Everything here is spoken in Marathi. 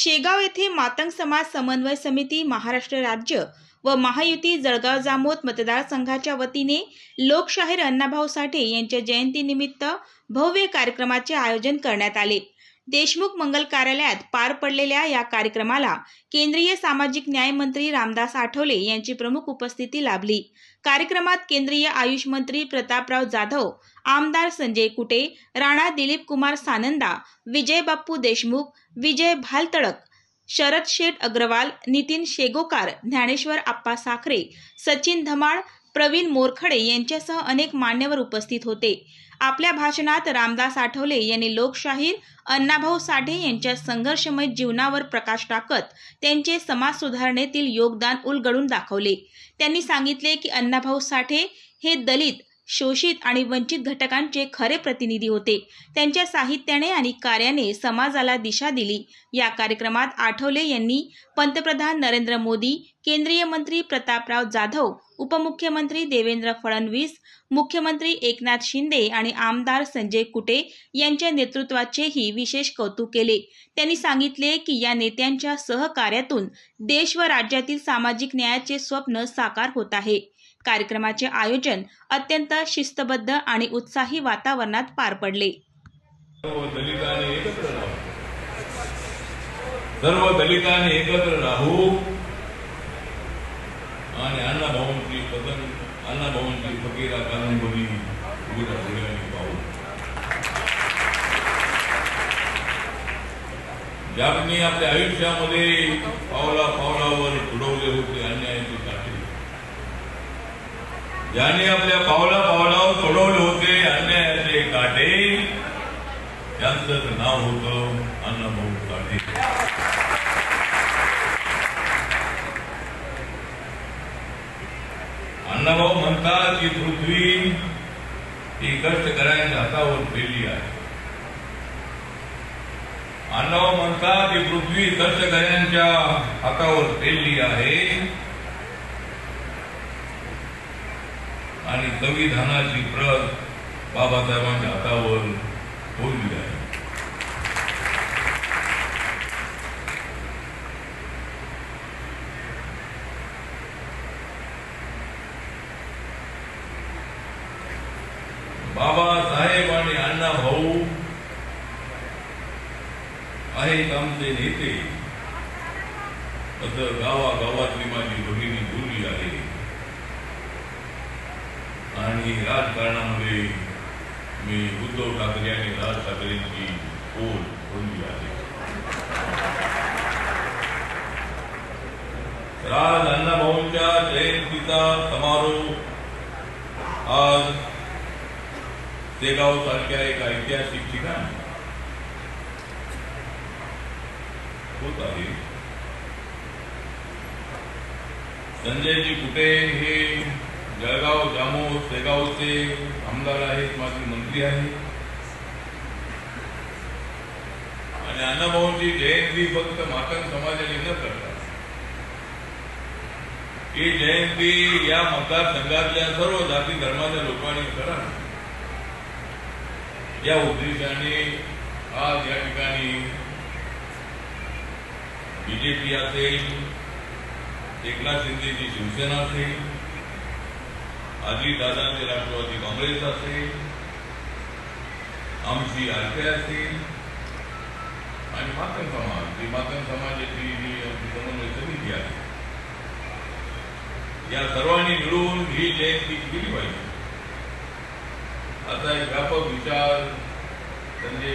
शेगाव येथे मातंग समाज समन्वय समिती महाराष्ट्र राज्य व महायुती जळगाव जामोद मतदारसंघाच्या वतीने लोकशाहीर अण्णाभाऊ साठे यांच्या जयंतीनिमित्त भव्य कार्यक्रमाचे आयोजन करण्यात आले. देशमुख मंगल कार्यालयात पार पडलेल्या या कार्यक्रमाला केंद्रीय सामाजिक न्याय मंत्री रामदास आठवले यांची प्रमुख उपस्थिती लाभली. कार्यक्रमात केंद्रीय आयुष मंत्री प्रतापराव जाधव आमदार संजय कुटे राणा दिलीप कुमार सानंदा विजय बाप्पू देशमुख विजय भालतडक शरद शेठ अग्रवाल नितीन शेगोकार ज्ञानेश्वर आप्पा साखरे सचिन धमाळ प्रवीण मोरखडे यांच्यासह अनेक मान्यवर उपस्थित होते. आपल्या भाषणात रामदास आठवले यांनी लोकशाहीर अण्णाभाऊ साठे यांच्या संघर्षमय जीवनावर प्रकाश टाकत त्यांचे समाज सुधारणेतील योगदान उलगडून दाखवले. त्यांनी सांगितले की अण्णाभाऊ साठे हे दलित शोषित आणि वंचित घटकांचे खरे प्रतिनिधी होते. त्यांच्या साहित्याने आणि कार्याने समाजाला दिशा दिली. या कार्यक्रमात आठवले यांनी पंतप्रधान नरेंद्र मोदी केंद्रीय मंत्री प्रतापराव जाधव उपमुख्यमंत्री देवेंद्र फडणवीस मुख्यमंत्री एकनाथ शिंदे आणि आमदार संजय कुटे यांच्या नेतृत्वाचेही विशेष कौतुक केले. त्यांनी सांगितले की या नेत्यांच्या सहकार्यातून देश व राज्यातील सामाजिक न्यायाचे स्वप्न साकार होत आहे. कार्यक्रमाचे आयोजन अत्यंत शिस्तबद्ध आणि उत्साही वातावरणात पार पडले. सर्व दलितांनी एकत्र राहू. सर्व दलितांनी एकत्र राहू. आणि अण्णाभाऊंची पतन अण्णाभाऊंची फकीरा कादंबरी उघड्या डोळ्यांनी पाहू. ज्यांनी आपल्या आयुष्यामध्ये पावला पावलावर तुडवले होते अन्यायाचे काटे ज्याने आपल्या पावला पावलावर सोडवले होते अन्यायाचे काटे. त्यांचं नाव होत अण्णाभाऊ काटे. अण्णाभाऊ म्हणतात की पृथ्वी ही कष्टकऱ्यांच्या हातावर फेडली आहे. अण्णाभाऊ म्हणतात की पृथ्वी कष्टकऱ्यांच्या हातावर फेडली आहे. आणि संविधानाची प्रत बाबासाहेबांच्या हातावर ठेवली आहे. बाबासाहेब आणि अण्णा भाऊ आहेत आमचे नेते. असं गावागावातली माझी भगिनी बोलली आहे. आणि राजकारणामध्ये मी उद्धव ठाकरे आणि राज ठाकरेंची पोल बोलली आहे राज अण्णाभाऊंच्या जयंतीचा समारोप आज शेगाव सारख्या एक ऐतिहासिक ठिकाण होत आहे. संजयजी कुटे हे जळगाव जामोद शेगावचे आमदार आहेत माझे मंत्री आहेत. आणि अण्णाभाऊंची जयंती फक्त माकन समाजाने न करता. ही जयंती या मतदारसंघातल्या सर्व जाती धर्माच्या लोकांनी करा या उद्देशाने आज या ठिकाणी बीजेपी असेल एकनाथ शिंदेची शिवसेना असेल अजितदादांचे राष्ट्रवादी काँग्रेस असेल आमची आरपी असेल आणि मातन समाज ती मातन समाजाची जी आमची समन्वय समिती आहे या सर्वांनी मिळून ही जयंती केली पाहिजे. असा एक व्यापक विचार संजय